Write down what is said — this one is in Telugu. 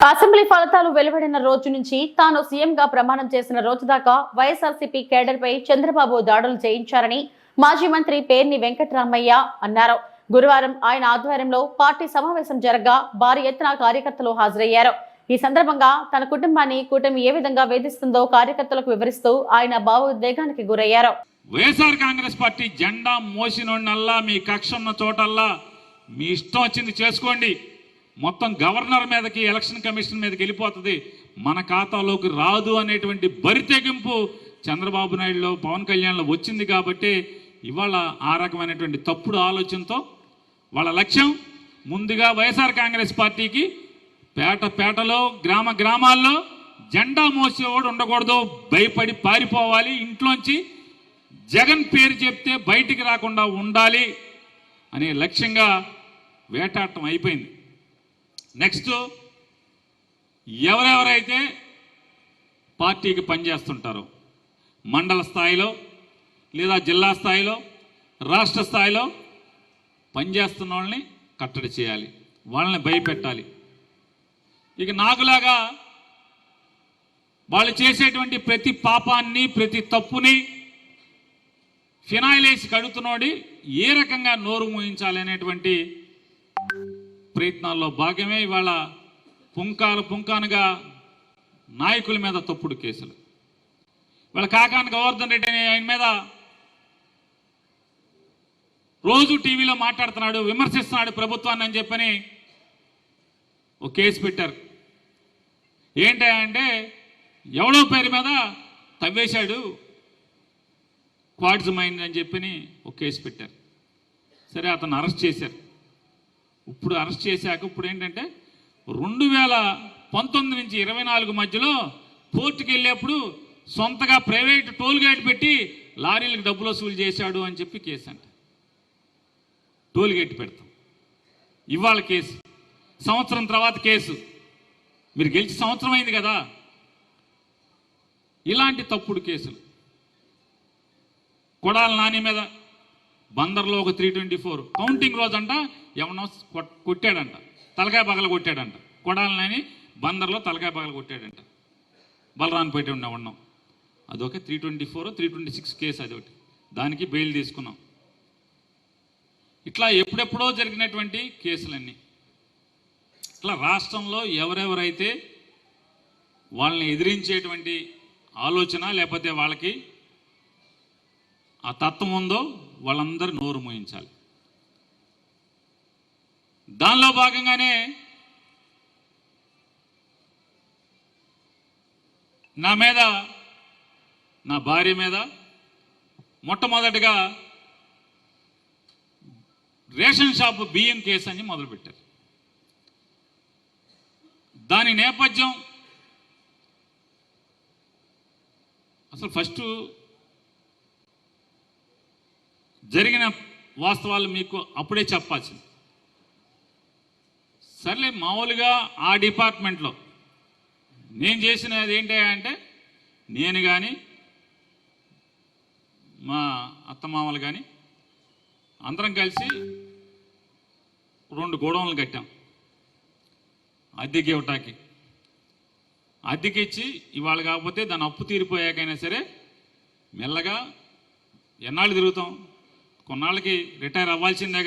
అసెంబ్లీ ఫలితాలు వెలువడిన రోజు నుంచి తాను సీఎంగా ప్రమాణం చేసిన రోజు దాకా వైఎస్ఆర్సీపీ కేడర్ పై చంద్రబాబు దాడులు చేయించారని మాజీ మంత్రి పేర్ని వెంకటరామయ్య అన్నారు. గురువారం ఆయన ఆధ్వర్యంలో పార్టీ సమావేశం జరగగా భారీ ఎత్తున కార్యకర్తలు హాజరయ్యారు. ఈ సందర్భంగా తన కుటుంబాన్ని కూటమి ఏ విధంగా వేధిస్తుందో కార్యకర్తలకు వివరిస్తూ ఆయన భావోద్వేగానికి గురయ్యారు. వైఎస్ఆర్ కాంగ్రెస్ పార్టీ జెండా మోసినోడినల్లా మీ కక్ష ఉన్న చోటల్లా మీ ఇష్టం వచ్చింది చేసుకోండి. మొత్తం గవర్నర్ మీదకి ఎలక్షన్ కమిషన్ మీదకి వెళ్ళిపోతుంది. మన ఖాతాలోకి రాదు అనేటువంటి బరితెగింపు చంద్రబాబు నాయుడులో పవన్ కళ్యాణ్లో వచ్చింది కాబట్టి ఇవాళ ఆ రకమైనటువంటి తప్పుడు ఆలోచనతో వాళ్ళ లక్ష్యం ముందుగా వైఎస్ఆర్ కాంగ్రెస్ పార్టీకి పేట పేటలో గ్రామ గ్రామాల్లో జెండా మోసేవాడు ఉండకూడదు భయపడి పారిపోవాలి. ఇంట్లోంచి జగన్ పేరు చెప్తే బయటికి రాకుండా ఉండాలి అనే లక్ష్యంగా వేటాటం అయిపోయింది. నెక్స్ట్ ఎవరెవరైతే పార్టీకి పనిచేస్తుంటారో మండల స్థాయిలో లేదా జిల్లా స్థాయిలో రాష్ట్ర స్థాయిలో పనిచేస్తున్న వాళ్ళని కట్టడి చేయాలి వాళ్ళని భయపెట్టాలి. ఇక నాకులాగా వాళ్ళు చేసేటువంటి ప్రతి పాపాన్ని ప్రతి తప్పుని ఫినాయిల్ వేసి కడుతున్నోడి ఏ రకంగా నోరు మూయించాలి అనేటువంటి ప్రయత్నాల్లో భాగమే ఇవాళ పుంకాలు పుంకానుగా నాయకుల మీద తప్పుడు కేసులు. ఇవాళ కాకాని గోవర్ధన్ రెడ్డి అనే ఆయన మీద రోజు టీవీలో మాట్లాడుతున్నాడు విమర్శిస్తున్నాడు ప్రభుత్వాన్ని అని చెప్పని ఒక కేసు పెట్టారు. ఏంటంటే ఎవడో పేరు మీద తవ్వేశాడు క్వాడ్స్ మైండ్ అని చెప్పని ఒక కేసు పెట్టారు. సరే అతను అరెస్ట్ చేశారు. ఇప్పుడు అరెస్ట్ చేశాక ఇప్పుడు ఏంటంటే రెండు వేల పంతొమ్మిది నుంచి ఇరవై నాలుగు మధ్యలో పోర్టుకి వెళ్ళేప్పుడు సొంతగా ప్రైవేట్ టోల్ గేట్ పెట్టి లారీలకు డబ్బులు వసూలు చేశాడు అని చెప్పి కేసు అంట. టోల్ గేట్ పెడతాం. ఇవాళ కేసు. సంవత్సరం తర్వాత కేసు. మీరు గెలిచి సంవత్సరం అయింది కదా. ఇలాంటి తప్పుడు కేసులు. కొడాల నాని మీద బందర్లో ఒక త్రీ ట్వంటీ ఫోర్ కౌంటింగ్ రోజంట అంట ఎవనో కొట్టాడంట. తలకాయ పగల కొట్టాడంట. కొడాలని బందర్లో తలకాయ పగల కొట్టాడంట. బలరాన్పేట ఉండే ఉన్నాం అదొక three twenty four three twenty six case అదొకటి. దానికి బెయిల్ తీసుకున్నాం. ఇట్లా ఎప్పుడెప్పుడో జరిగినటువంటి కేసులన్నీ. ఇట్లా రాష్ట్రంలో ఎవరెవరైతే వాళ్ళని ఎదిరించేటువంటి ఆలోచన లేకపోతే వాళ్ళకి ఆ తత్వం ఉందో వాళ్ళందరూ నోరు మోయించాలి. దానిలో భాగంగానే నా మీద నా భార్య మీద మొట్టమొదటిగా రేషన్ షాపు బియ్యం కేసు అని మొదలుపెట్టారు. దాని నేపథ్యం అసలు ఫస్ట్ జరిగిన వాస్తవాలు మీకు అప్పుడే చెప్పాల్సింది. సర్లే మామూలుగా ఆ డిపార్ట్మెంట్లో నేను చేసినది ఏంటి అంటే నేను కానీ మా అత్తమామలు కానీ అందరం కలిసి రెండు గోడౌన్లు కట్టాం. అద్దెకి ఇవ్వటానికి. అద్దెకి ఇచ్చి ఇవాళ కాకపోతే దాని అప్పు తీరిపోయాకైనా సరే మెల్లగా ఎన్నాళ్ళు తిరుగుతాం? కొన్నాళ్ళకి రిటైర్ అవ్వాల్సిందే కదా